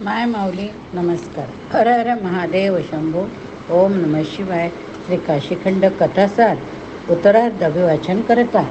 माय माऊली नमस्कार. हर हर महादेव शंभू. ओम नम शिवाय. श्री काशीखंड कथासार उत्तरार्ध अभिवाचन करता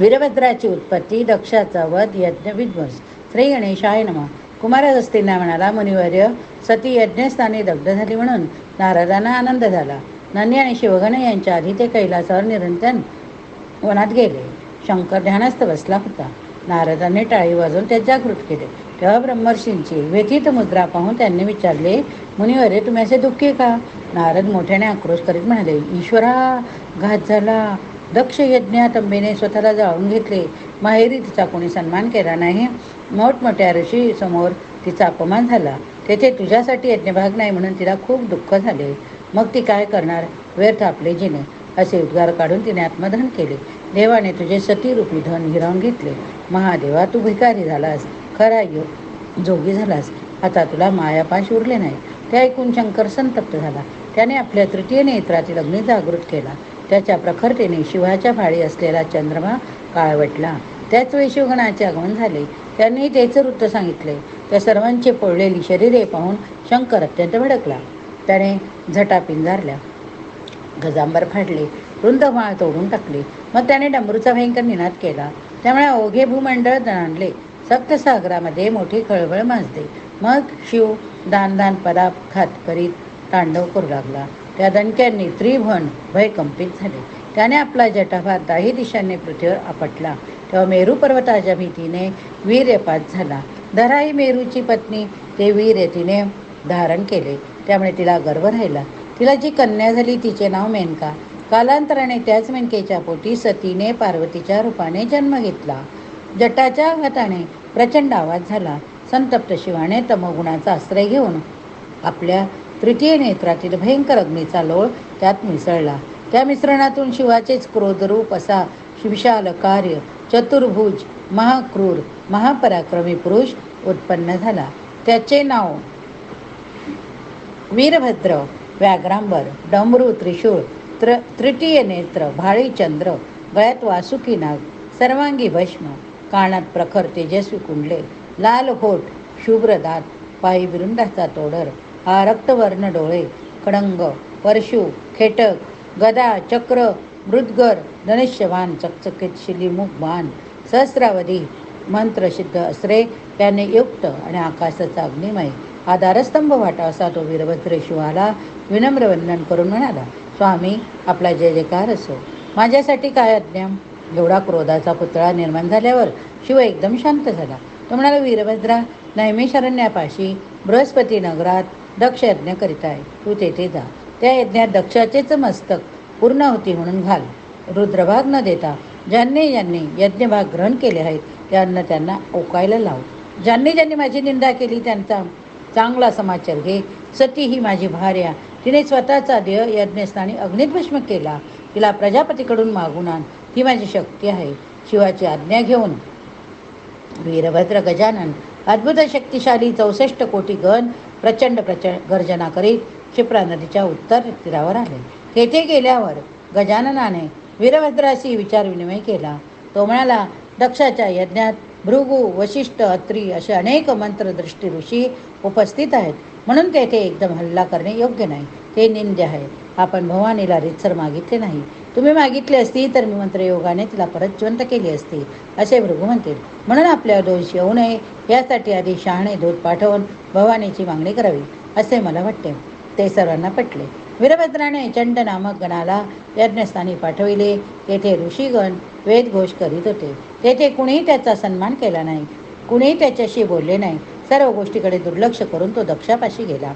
वीरभद्राची उत्पत्ती दक्षाचा वध यज्ञ विध्वंस. श्री गणेशाय नम. कुमारहस्तींना म्हणाला मुनिवर्य सती यज्ञस्थानी दग्ध झाली म्हणून नारदांना आनंद झाला. नंदी आणि शिवगण यांच्या आधी ते कैलासावर निरंतर वनात गेले. शंकर ध्यानस्थ बसला होता. नारदाने टाळी वाजवून ते जागृत केले. तेव्हा ब्रह्मर्षींची व्यथित मुद्रा पाहून त्यांनी विचारले मुनिवरे तुम्ही असे दुःखी का? नारद मोठ्याने आक्रोश करीत म्हणाले ईश्वरा घात झाला. दक्ष यज्ञात अंबेने स्वतःला जाळून घेतले. माहेरी तिचा कोणी सन्मान केला नाही. मोठमोठ्या ऋषी समोर तिचा अपमान झाला. तेथे तुझ्यासाठी यज्ञभाग नाही म्हणून तिला खूप दुःख झाले. मग ती काय करणार? व्यर्थ आपले जिने. असे उद्गार काढून तिने आत्मधन केले. देवाने तुझे सतीरूपी धन हिरावून घेतले. महादेवा तू भिकारी झालास खरा यो जोगी झालास. आता तुला मायापाश उरले नाही. ते ऐकून शंकर संतप्त झाला. त्याने आपल्या तृतीय नेत्रातील अग्नी जागृत केला. त्याच्या प्रखरतेने शिवाच्या फाळी असलेला चंद्रमा काळवटला. त्याच वेळी शिवगणाचे आगमन झाले. त्यांनी त्याचं वृत्त सांगितले. त्या सर्वांचे पोळलेली शरीरे पाहून शंकर अत्यंत भडकला. त्याने झटा पिंजारल्या. गजांबर फाडले. रुंद माळ तोडून टाकले. मग त्याने डमरूचा भयंकर निनाद केला. त्यामुळे ओघे भूमंडळ दणाणले सप्तसागरामध्ये मोठी खळबळ माजते मग शिव दानदान पदाप पराप खात करीत तांडव करू लागला. त्या दणक्यांनी त्रिभुवन भयकंपित झाले. त्याने आपला जटाभात दाही दिशांनी पृथ्वीवर आपटला. तेव्हा मेरू पर्वताच्या भीतीने वीर्यपात झाला. धराई मेरूची पत्नी ते वीर्य तिने धारण केले. त्यामुळे तिला गर्व राहिला. तिला जी कन्या झाली तिचे नाव मेनका. कालांतराने त्याच मेनकेच्या पोटी सतीने पार्वतीच्या रूपाने जन्म घेतला. जटाच्या आघाताने प्रचंड आवाज झाला. संतप्त शिवाने तमगुणाचा आश्रय घेऊन आपल्या तृतीय नेत्रातील भयंकर अग्नीचा लोळ त्यात मिसळला. त्या मिश्रणातून शिवाचेच क्रोधरूप असा विशाल कार्य चतुर्भुज महाक्रूर महापराक्रमी पुरुष उत्पन्न झाला. त्याचे नाव वीरभद्र व्याघ्रांबर डमरू त्रिशूळ त्र तृतीय नेत्र भाळीचंद्र गळ्यात वासुकी नाग सर्वांगी भस्म कानात प्रखर तेजस्वी कुंडले लाल होठ शुभ्र दात पायी बिरुंदाचा तोडर हा रक्तवर्ण डोळे खडंग परशु खेटक गदा चक्र मृद्गर धनुष्यवान चकचकीत शिलीमुख बाण सहस्रावधी मंत्रसिद्ध अस्त्रे त्याने युक्त आणि आकाशाचा अग्निमय हा दारस्तंभ वाटा असा तो वीरभद्र शिवाला विनम्र वंदन करून म्हणाला स्वामी आपला जय जयकार असो. माझ्यासाठी काय आज्ञा एवढा क्रोधाचा पुतळा निर्माण झाल्यावर शिव एकदम शांत झाला. तो म्हणाला वीरभद्रा नैमेशरण्यापाशी बृहस्पती नगरात दक्ष यज्ञ करीत आहे तू तेथे जा. त्या यज्ञात दक्षाचेच मस्तक पूर्ण होती म्हणून घाल. रुद्रभाग न देता ज्यांनी ज्यांनी यज्ञभाग ग्रहण केले आहेत त्यांना त्यांना ओकायला लाव. ज्यांनी ज्यांनी माझी निंदा केली त्यांचा चांगला समाचार घे. सती ही माझी भार्या तिने स्वतःचा देह यज्ञस्थानी अग्नितभष्म केला. तिला प्रजापतीकडून मागून आण. ही माझी शक्ती आहे. शिवाची आज्ञा घेऊन. वीरभद्र गजानन अद्भुत शक्तिशाली चौसष्ट कोटी गण प्रचंड प्रच गर्जना करीत क्षिप्रा नदीच्या उत्तर तीरावर आले. तेथे गेल्यावर गजाननाने वीरभद्राशी विचारविनिमय केला. तो म्हणाला दक्षाच्या यज्ञात भृगू वशिष्ठ अत्री असे अनेक मंत्रदृष्टी ऋषी उपस्थित आहेत. म्हणून तेथे एकदम हल्ला करणे योग्य नाही. ते निंद्य आहे. आपण भवानीला रितसर मागितले नाही. तुम्ही मागितले असती तर मी मंत्रयोगाने तिला परत जिवंत केली असती असे भृगू म्हणतील. म्हणून आपल्या दोष येऊ नये यासाठी आधी शहाणे दूध पाठवून भवानीची मागणी करावी असे मला वाटते. ते सर्वांना पटले. वीरभद्राने चंड नामक गणाला यज्ञस्थानी पाठविले. तेथे ऋषीगण वेदघोष करीत होते. तेथे कुणीही त्याचा सन्मान केला नाही. कुणीही त्याच्याशी बोलले नाही. सर्व गोष्टीकडे दुर्लक्ष करून तो दक्षापाशी गेला.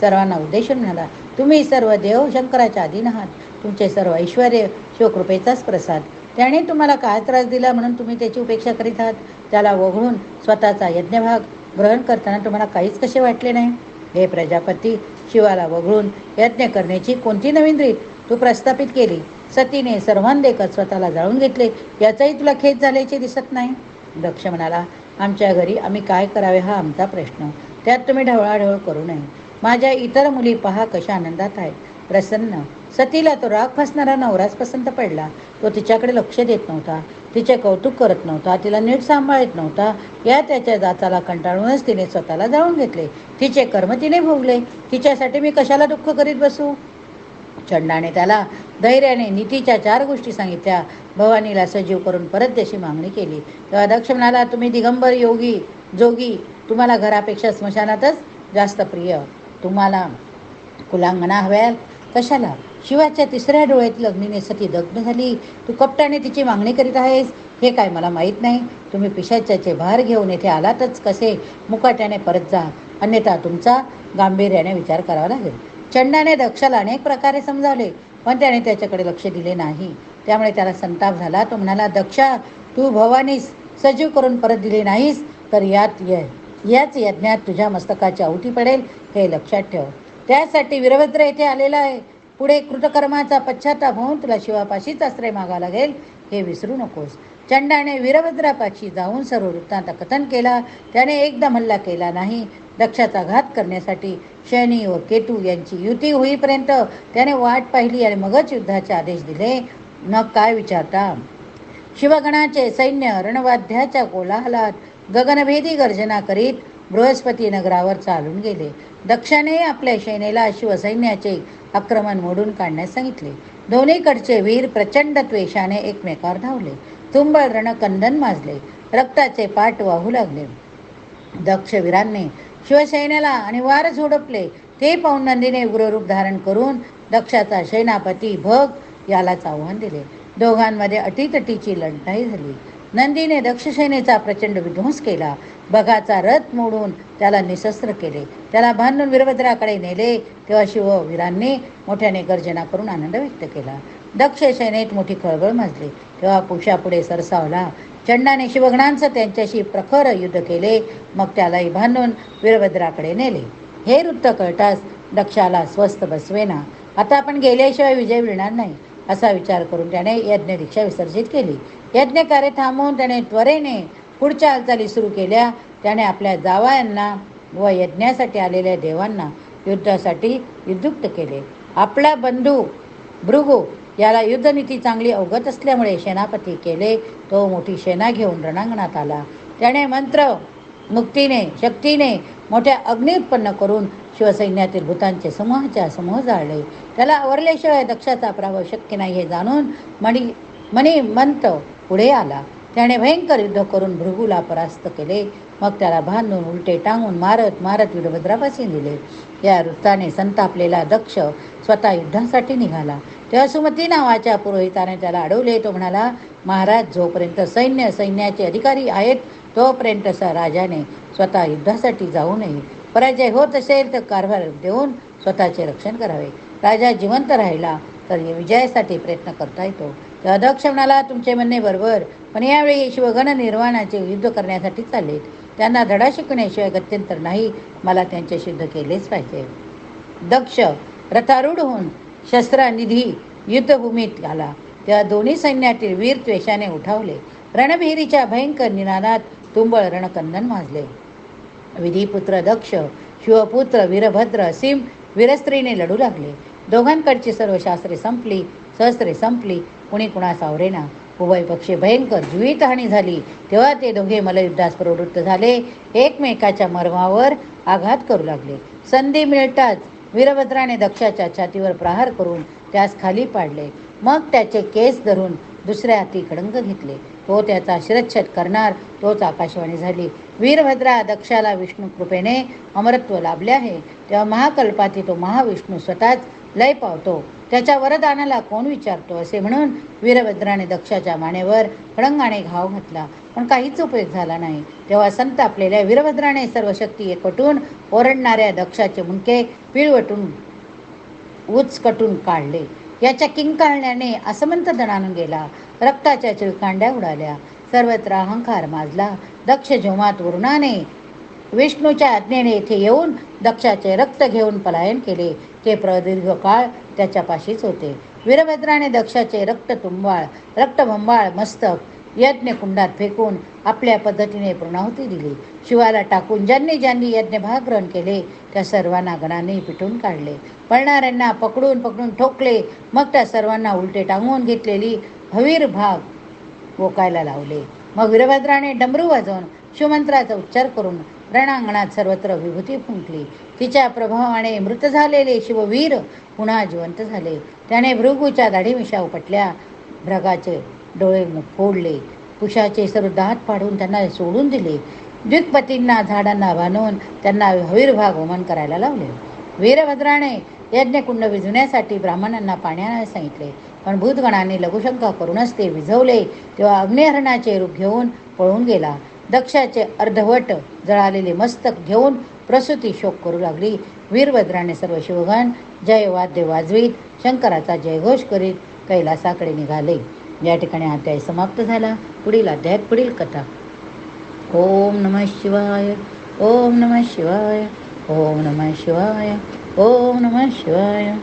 सर्वांना उद्देशून म्हणाला तुम्ही सर्व देव शंकराच्या अधीन आहात. तुमचे सर्व ऐश्वर शिवकृपेचाच प्रसाद. त्याने तुम्हाला काय त्रास दिला म्हणून तुम्ही त्याची उपेक्षा करीत आहात? त्याला वगळून स्वतःचा यज्ञभाग ग्रहण करताना तुम्हाला काहीच कसे वाटले नाही? हे प्रजापती शिवाला वगळून यज्ञ करण्याची कोणती नवीन रीत? तू प्रस्थापित केली. सतीने सर्वांदेखत स्वतःला जाळून घेतले. याचाही तुला खेद झाल्याचे दिसत नाही? दक्ष म्हणाला आमच्या घरी आम्ही काय करावे हा आमचा प्रश्न. त्यात तुम्ही ढवळाढवळ करू नये. माझ्या इतर मुली पहा कशा आनंदात आहेत. प्रसन्न. सतीला तो राग फसणारा नवराच पसंत पडला. तो तिच्याकडे लक्ष देत नव्हता. तिचे कौतुक करत नव्हता. तिला नीट सांभाळत नव्हता. या त्याच्या जाचाला कंटाळूनच तिने स्वतःला जाळून घेतले. तिचे कर्म तिने भोगले. तिच्यासाठी मी कशाला दुःख करीत बसू? चंडाने त्याला धैर्याने नीतीच्या चार गोष्टी सांगितल्या. भवानीला सजीव करून परत त्याची मागणी केली. तेव्हा दक्ष म्हणाला तुम्ही दिगंबर योगी जोगी तुम्हाला घरापेक्षा स्मशानातच जास्त प्रिय. तुम्हाला कुलांगणा हव्या कशाला? शिवाच्या तिसऱ्या डोळ्यातील अग्नीने सती दग्न झाली. तू कपटाने तिची मागणी करीत आहेस. हे काय मला माहीत नाही. तुम्ही पिशाच्याचे भार घेऊन येथे आलातच कसे? मुकाट्याने परत जा. अन्यथा तुमचा गांभीर्याने विचार करावा लागेल. चंडाने दक्षाला अनेक प्रकारे समजावले पण त्याने त्याच्याकडे लक्ष दिले नाही. त्यामुळे त्याला संताप झाला. तो म्हणाला दक्षा तू भवानीस सजीव करून परत दिले नाहीस तर यात याच यज्ञात तुझ्या मस्तकाची आहुती पडेल हे लक्षात ठेव. त्यासाठी वीरभद्र येथे आलेला आहे. पुढे कृतकर्माचा पश्चाताप होऊन तुला शिवापाशीच आश्रय मागा लागेल हे विसरू नकोस. चंडाने वीरभद्रापाशी जाऊन सर्व वृत्तांत कथन केला. त्याने एकदम हल्ला केला नाही. दक्षाचा घात करण्यासाठी शनी व केतू यांची युती होईपर्यंत त्याने वाट पाहिली आणि मगच युद्धाचे आदेश दिले. मग काय विचारता. शिवगणाचे सैन्य रणवाद्याच्या कोलाहलात गगनभेदी गर्जना करीत बृहस्पती नगरावर चालून गेले. दक्षाने आपल्या सेनेला शिवसैन्याचे आक्रमण मोडून काढण्यास सांगितले. दोन्हीकडचे वीर प्रचंड त्वेषाने एकमेकावर धावले. तुंबळ रणकंदन माजले. रक्ताचे पाठ वाहू लागले. दक्ष वीरांनी शिवसैन्याला आणि वार झोडपले. ते पाहून नंदीने उग्ररूप धारण करून दक्षाचा सेनापती भग यालाच आव्हान दिले. दोघांमध्ये अटीतटीची लढाई झाली. नंदीने दक्षसेनेचा प्रचंड विध्वंस केला. बघाचा रथ मोडून त्याला निशस्त्र केले. त्याला बांधून वीरभद्राकडे नेले. तेव्हा शिववीरांनी मोठ्याने गर्जना करून आनंद व्यक्त केला. दक्षसेनेत मोठी खळबळ माजली. तेव्हा कुशापुढे सरसावला. चंडाने शिवगणांचं त्यांच्याशी प्रखर युद्ध केले. मग त्यालाही बांधून वीरभद्राकडे नेले. हे वृत्त कळताच दक्षाला स्वस्थ बसवेना. आता आपण गेल्याशिवाय विजय मिळणार नाही असा विचार करून त्याने यज्ञ दीक्षा विसर्जित केली. यज्ञ कार्य थांबवून त्याने त्वरेने पुढच्या हालचाली सुरू केल्या. त्याने आपल्या जावायांना व यज्ञासाठी आलेल्या देवांना युद्धासाठी युद्धुक्त केले. आपला बंधू भृगू याला युद्धनीती चांगली अवगत असल्यामुळे सेनापती केले. तो मोठी सेना घेऊन रणांगणात आला. त्याने मंत्र मुक्तीने शक्तीने मोठ्या अग्नी उत्पन्न करून शिवसैन्यातील भूतांचे समूहाच्या समूह जाळले. त्याला आवरल्याशिवाय दक्षाचा पराभव शक्य नाही हे जाणून मणी मणिमंत पुढे आला. त्याने भयंकर युद्ध करून भृगूला परास्त केले. मग त्याला बांधून उलटे टांगून मारत मारत वीरभद्रापासून दिले. या वृत्ताने संतापलेला दक्ष स्वतः युद्धासाठी निघाला. तेव्हा सुमती नावाच्या पुरोहिताने त्याला अडवले. तो म्हणाला महाराज जोपर्यंत सैन्य सैन्याचे अधिकारी आहेत तोपर्यंत असा राजाने स्वतः युद्धासाठी जाऊ नये. पराजय होत असेल तर कारभार देऊन स्वतःचे रक्षण करावे. राजा जिवंत राहिला तर विजयासाठी प्रयत्न करता येतो. तर दक्ष म्हणाला तुमचे म्हणणे बरोबर पण यावेळी शिवगण निर्वाणाचे युद्ध करण्यासाठी चाललेत. त्यांना धडा शिकण्याशिवाय गत्यंतर नाही. मला त्यांचे शुद्ध केलेच पाहिजे. दक्ष रथारूढ होऊन शस्त्रनिधी युद्धभूमीत आला तेव्हा दोन्ही सैन्यातील वीर त्वेषाने उठावले. रणभिरीच्या भयंकर निनादात तुंबळ रणकंदन माजले. विधीपुत्र दक्ष शिवपुत्र वीरभद्र सिम वीरस्त्रीने लढू लागले. दोघांकडची सर्व शास्त्रे संपली सहस्त्रे संपली. कुणी कुणा सावरेना उभय पक्षी भयंकर जीवितहानी झाली. तेव्हा ते दोघे मलयुद्धास प्रवृत्त झाले. एकमेकाच्या मर्मावर आघात करू लागले. संधी मिळताच वीरभद्राने दक्षाच्या छातीवर प्रहार करून त्यास खाली पाडले. मग त्याचे केस धरून दुसऱ्या हाती खडंग घेतले. तो त्याचा शिरच्छेद करणार तोच आकाशवाणी झाली. वीरभद्रा दक्षाला विष्णू कृपेने अमरत्व लाभले आहे. तेव्हा महाकल्पाती तो महाविष्णू स्वतःच लय पावतो. त्याच्या वरदानाला कोण विचारतो असे म्हणून वीरभद्राने दक्षाच्या मानेवर खडंगाने घाव घातला. पण काहीच उपयोग झाला नाही. तेव्हा संतापलेल्या वीरभद्राने सर्व शक्ती एकवटून ओरडणाऱ्या दक्षाचे मुंडके पिळवटून उचकटून काढले. याच्या किंकाळण्याने असमंत दणानून गेला. रक्ताच्या चिळकांड्या उडाल्या. सर्वत्र अहंकार माजला. दक्ष जोमात वरुणाने विष्णूच्या आज्ञेने येथे येऊन दक्षाचे रक्त घेऊन पलायन केले ते प्रदीर्घ काळ त्याच्यापाशीच होते. वीरभद्राने दक्षाचे रक्त तुंबाळ रक्तभंबाळ मस्तक यज्ञकुंडात फेकून आपल्या पद्धतीने पूर्णाहुती दिली. शिवाला टाकून ज्यांनी ज्यांनी यज्ञभाग ग्रहण केले त्या सर्वांना गणाने पिटून काढले. पळणाऱ्यांना पकडून पकडून ठोकले मग त्या सर्वांना उलटे टांगून घेतलेली हवीर भाग ओकायला लावले. मग वीरभद्राने डमरू वाजवून शिवमंत्राचा उच्चार करून रणांगणात सर्वत्र विभूती फुंकली. तिच्या प्रभावाने मृत झालेले शिववीर पुन्हा जिवंत झाले. त्याने भृगूच्या दाढीमिशा उपटल्या भ्रगाचे डोळे फोडले. कुशाचे सर्व दात पाडून त्यांना सोडून दिले. द्वितपतींना झाडांना बांधून त्यांना हवीरभाग होमन करायला लावले. वीरभद्राने यज्ञकुंड विझवण्यासाठी ब्राह्मणांना पाण्याने सांगितले. पण भूतगणाने लघुशंका करूनच ते विझवले तेव्हा अग्निहरणाचे रूप घेऊन पळून गेला. दक्षाचे अर्धवट जळालेले मस्तक घेऊन प्रसूती शोक करू लागली. वीरभद्राने सर्व शिवगण जय वाद्य वाजवीत शंकराचा जयघोष करीत कैलासाकडे निघाले. या ठिकाणी अध्याय समाप्त झाला. पुढील अध्यायात पुढील कथा. ओम नमः शिवाय ओम नमः शिवाय ओम नमः शिवाय ओम नमः शिवाय.